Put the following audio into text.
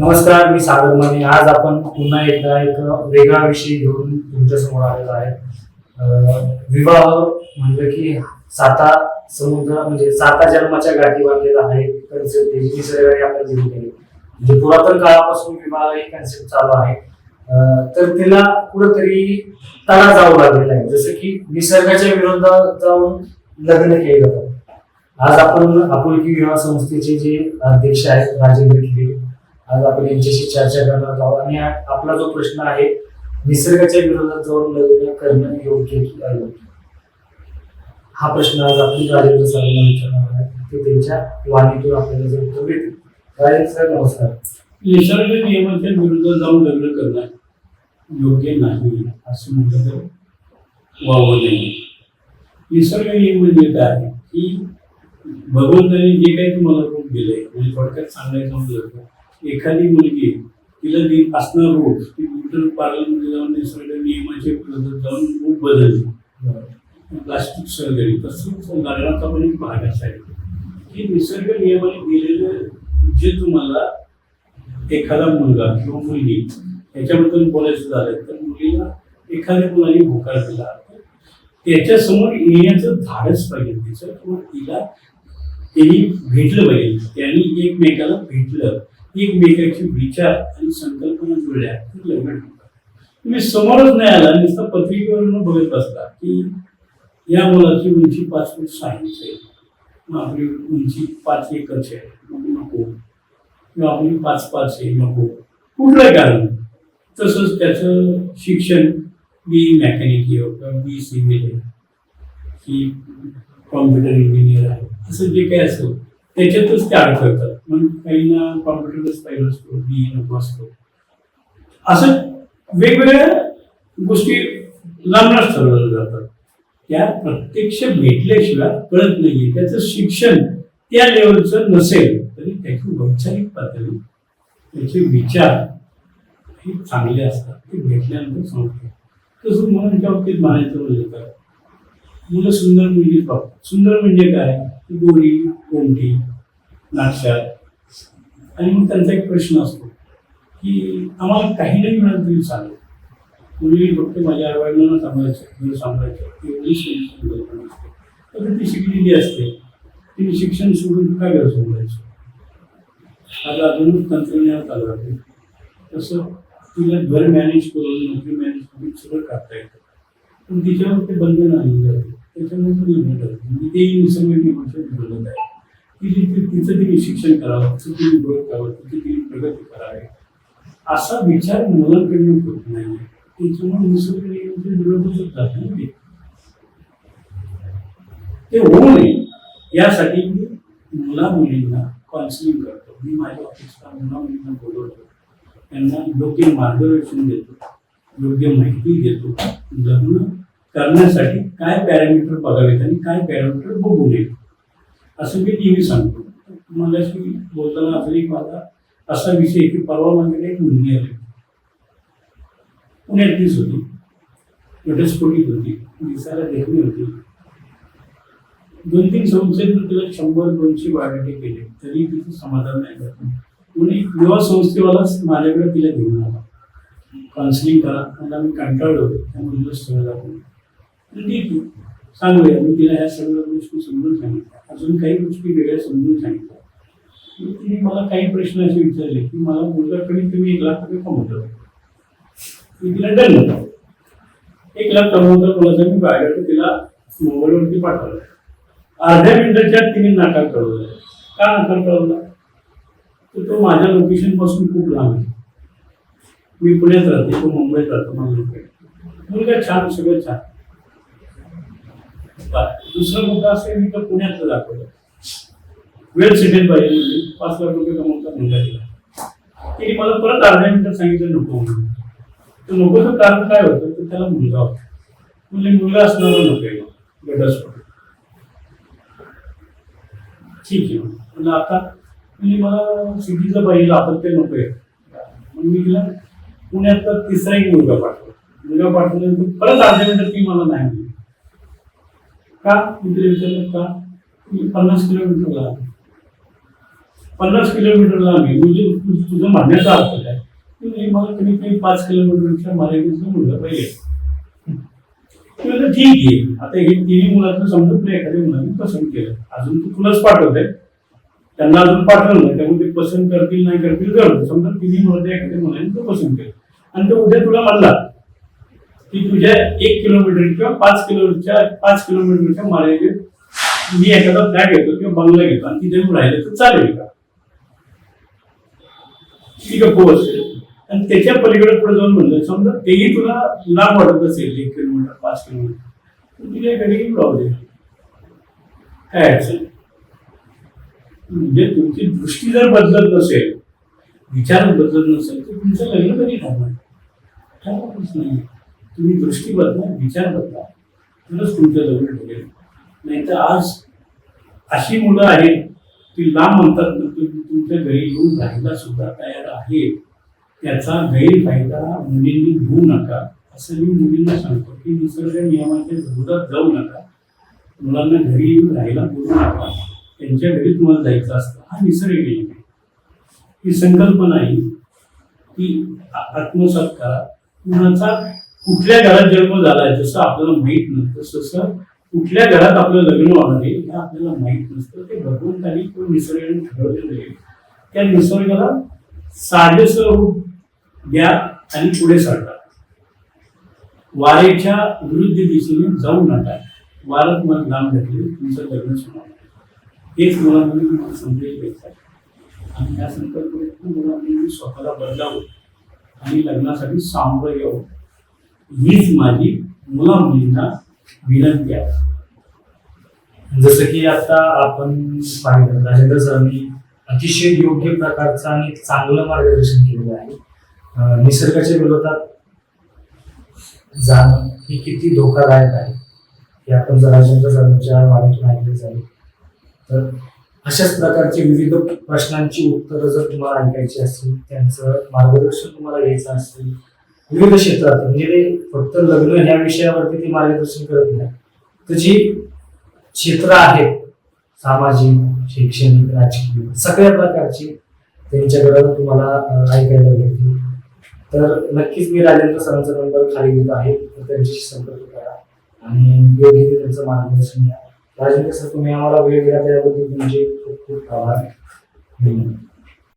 नमस्कार मी सागर माने. आज आपण पुन्हा एकदा एक वेगळा विषय घेऊन तुमच्यासमोर आलेला आहे. विवाह म्हणलं की साता समुद्र म्हणजे साता जन्माच्या गाठी बांधलेला आहे. कन्सेप्ट निसर्गाने आपल्या दिली गेली. म्हणजे पुरातन काळापासून विवाह ही कन्सेप्ट चालू आहे. तर तिला कुठंतरी तडा जाऊ लागलेला आहे. जसं की निसर्गाच्या विरोधात जाऊन लग्न केलं जातं. आज आपण आपुलकी विवाह संस्थेचे जे अध्यक्ष आहेत राजेंद्र खिरे आज आपण यांच्याशी चर्चा करणार आहोत आणि आपला जो प्रश्न आहे निसर्गाच्या विरोधात जाऊन लग्न करणं योग्य की अयोग्य? हा प्रश्न आज आपण राजेंद्र सरांना विचारणार आहे ते त्यांच्या वाणीतून आपल्याला जर उत्तर देतील राजेंद्र सर नमस्कार. निसर्ग नियमाच्या विरुद्ध जाऊन लग्न करणं योग्य नाही असं म्हटलं तर वावं नाही. निसर्ग नियम म्हणजे काय? की भगवंताने जे काही तुम्हाला रूप दिलंय म्हणजे थोडक्यात सांगायचं म्हटलं तर एखादी मुलगी तिला दे असणार रूप ती ब्युटी पार्लरमध्ये जाऊन निसर्ग नियमाचे जाऊन रूप बदलली प्लास्टिक सर्जरी तसंच लग्नाचा पण एक भाग असायचा की निसर्ग नियमाने दिलेलं जे तुम्हाला एखादा मुलगा किंवा मुलगी याच्याबद्दल बोलायचं झालं तर मुलीला एखाद्या मुलाने होकार दिला. त्याच्यासमोर येण्याचं धाडच पाहिजे तिचं किंवा तिला त्यांनी भेटलं पाहिजे. त्यांनी एकमेकाला भेटलं एकमेकाचे विचार आणि संकल्पना जुळल्या तर लग्न तुम्ही समोरच नाही आला नुसतं पत्रिकेवरून बघत असता की या मुलाची उंची पाच फूट सहा इंच आहे. मग आपली उंची पाच एकच आहे. मग नको. किंवा आपली पाच पाच आहे. नको. कुठलं कारण? तसंच त्याचं शिक्षण बी मॅकॅनिक आहे किंवा बी सिव्हिल आहे. की कॉम्प्युटर इंजिनियर आहे. असं जे काही असेल त्याच्यातच ते अडकतात मग काहींना कॉम्प्युटरच पाहिजे असतो बी नको असतो असं वेगवेगळ्या गोष्टी लांबच ठरवल्या जातात. त्या प्रत्यक्ष भेटल्याशिवाय कळत नाहीये. त्याचं शिक्षण त्या लेवलचं नसेल तरी त्याची वैचारिक पातळी त्याचे विचार हे चांगले असतात. ते भेटल्यानंतर सांगतो तसं मुलांच्या बाबतीत म्हणायचं म्हणजे काय मुलं सुंदर मुलगी सुंदर म्हणजे काय? गोरी कोणती नाक्षात आणि मग त्यांचा एक प्रश्न असतो की आम्हाला काही नाही मिळत तरी चालेल. मुली फक्त माझ्या आईवडिलांना सांभाळायचं घर सांभाळायचं एवढी असते. तर ती शिकलेली असते. तिने शिक्षण सोडून काय घर सांभाळायचं आता अजून तंत्रज्ञान चालू आहे. तसं तिला घर मॅनेज करून नोकरी मॅनेज करून सगळं करता येतं. पण तिच्यावर ते बंधन आणली जाते त्याच्यामुळे ती निर्णय म्हणजे ते निसर्ग नियमाच्या आहे. की तिचं तिने शिक्षण करावं तिचं तिने ग्रोथ करावं तिची तिने प्रगती करावी असा विचार मुलांकडून होत नाही. त्याच्यामुळे निसर्ग नियमाच्या म्हणजे जात नाही. ते. ते होऊ नये. यासाठी मी मुला मुलींना काउन्सिलिंग करतो. मी माझ्या ऑफिसला मुला मुलींना बोलवतो. त्यांना योग्य मार्गदर्शन देतो. योग्य माहिती देतो. लग्न करण्यासाठी काय पॅरामीटर बघावेत आणि काय पॅरामीटर बघू नये असं मी नेहमी सांगतो. मलाशी बोलताना अजून एक माझा असा विषय की परवा माझ्याकडे एक मुलगी आली. पुण्यातलीच होती. घटस्फोटीत होती. दिसायला देखणी होती. दोन तीन संस्थेतून तिला शंभर दोनशे बायोडेटे केले. तरी तिचं समाधान नाही करत कोणी युवा संस्थेवालाच माझ्याकडे तिला घेऊन आला. काउन्सिलिंग करा. मला मी कंटाळलो. त्या मुलीला स्थळ दाखवून ठीक आहे चांगलं आहे मी तिला ह्या सगळ्या गोष्टी समजून सांगितल्या. अजून काही गोष्टी वेगळ्या समजून सांगितल्या. तिने मला काही प्रश्न असे विचारले की मला मुलगा कमीत कमी एक लाख रुपये कमवतो. मी तिला डन एक लाख कमवतो कोणाचा मी बायोडेटा तिला मोबाईलवरती पाठवला. अर्ध्या मिनिटाच्या तिने नाकार कळवला. का नाकार कळवला? तर तो माझ्या लोकेशनपासून खूप लांब आहे. मी पुण्यात राहते तो मुंबईत राहतो माझ्या लोकेशन मुलगा छान सगळं छान. बरं. दुसरा मुद्दा असेल मी तर पुण्यातलं दाखवलं. वेळ सेटेल पाहिजे म्हणजे पाच लाख रुपये कमवता मुलगा दिला. तिने मला परत अर्ध्या मिनिटात सांगितलं नको म्हणून. तर नकोचं कारण काय होतं? तर त्याला मुलगा होता. म्हणजे मुलगा असणारा नको आहे घटस्फोट ठीक आहे. म्हणजे आता म्हणजे मला सिटीचं पाहिजे आपत्य नको आहे. मग मी तिला पुण्यातला तिसरा एक मुलगा पाठवला. मुलगा पाठवल्यानंतर परत अर्ध्या मिनिटात ती मला नाही म्हणली. का मित्र विचारलं का? मी पन्नास किलोमीटर लांब. पन्नास किलोमीटर लांब म्हणजे तुझं म्हणण्याचा अर्थ काय? की मला कमीत कमी पाच किलोमीटरच्या मर्यादेचं मुलं पाहिजे. ठीक आहे. आता हे तिन्ही मुलातलं समजत नाही एखाद्या मुलाने पसंत केलं. अजून तू तुलाच पाठवते त्यांना अजून पाठवलं नाही. त्यामुळे ते पसंत करतील नाही करतील कळतं समजा तिन्ही मुलाच्या एखाद्या मुलाने तो पसंत केलं. आणि तो उद्या तुला म्हणला की तुझ्या एक किलोमीटर किंवा पाच किलोमीटरच्या पाच किलोमीटरच्या मर्यादेत मी एखादा फ्लॅट घेतो किंवा बंगला घेतो आणि तिथे मी राहिले तर चालेल का? ठीक आहे हो असेल आणि त्याच्या पलीकडे पुढे जाऊन म्हणलं समजा तेही तुला लांब वाटत असेल एक किलोमीटर पाच किलोमीटर तुझ्या एखादी प्रॉब्लेम काय अडचण? म्हणजे तुमची दृष्टी जर बदलत नसेल विचार बदलत नसेल तर तुमचं लग्न कधी ठरणार ठरणारच नाही. तुम्ही दृष्टी बदला विचार बदला. तरच तुमच्या जवळ ठेवेल. नाही तर आज अशी मुलं आहेत ती लांब म्हणतात तुम्ही तुमच्या घरी येऊन राहायला सुद्धा तयार आहे. त्याचा गैरफायदा मुलींनी घेऊ नका. असं मी मुलींना सांगतो की निसर्ग नियमाच्या विरोधात जाऊ नका. मुलांना घरी येऊन राहायला बोलू नका. त्यांच्या घरी तुम्हाला जायचं असतं. हा निसर्ग नियम आहे. ही संकल्पना आहे. की आत्मसत्कार आत्मसात करा कुणाचा कुठल्या घरात जन्म झालाय जसं आपल्याला माहीत नसतं तसं कुठल्या घरात आपलं लग्न होणार आहे हे आपल्याला माहीत नसतं. ते भगवंतानी किंवा निसर्गाने ठरवलेलं आहे. त्या निसर्गाला साजेसं रूप द्या आणि पुढे सरका. वारेच्या विरुद्ध दिशेने जाऊ नका. वारत मग लांब ढकले तुमचं लग्न होणार हेच मुलांमध्ये तुम्हाला समजेल द्यायचा आहे. आणि या संकल्पनेतून मुलांनी स्वतःला बदलावं आणि लग्नासाठी सामोरं यावं हीच माझी मुला मुलींना विनंती आहे. जसं की आता आपण पाहिलं राजेंद्र सरांनी अतिशय योग्य प्रकारचं आणि चांगलं मार्गदर्शन केलेलं आहे. निसर्गाच्या विरोधात जाणं हे किती धोकादायक आहे हे आपण जर राजेंद्र सरांच्या वाणीतून ऐकले जाईल तर अशाच प्रकारचे विविध प्रश्नांची उत्तरं जर तुम्हाला ऐकायची असतील त्यांचं मार्गदर्शन तुम्हाला घ्यायचं असेल विविध क्षेत्रात म्हणजे ते फक्त लग्न ह्या विषयावरती ते मार्गदर्शन करत नाही. तर जी क्षेत्र आहेत सामाजिक शैक्षणिक राजकीय सगळ्या प्रकारची त्यांच्याकडं तुम्हाला ऐकायला भेटतील. तर नक्कीच मी राजेंद्र सरांचा नंबर खाली देत आहे तर त्यांच्याशी संपर्क करा. आणि योग्य ते त्यांचं मार्गदर्शन घ्या. राजेंद्र सर तुम्ही आम्हाला वेळ दिला त्याबद्दल तुमचे खूप खूप आभार. धन्यवाद.